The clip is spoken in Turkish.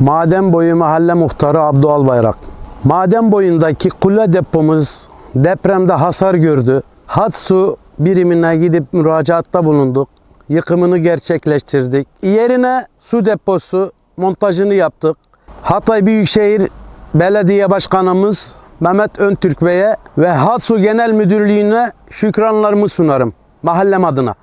Maden Boyu Mahalle Muhtarı Abdu Bayrak, Maden boyundaki kule depomuz depremde hasar gördü. Hat Su birimine gidip müracaatta bulunduk. Yıkımını gerçekleştirdik. Yerine su deposu montajını yaptık. Hatay Büyükşehir Belediye Başkanımız Mehmet Öntürk Bey'e ve Hatsu Genel Müdürlüğü'ne şükranlarımı sunarım mahallem adına.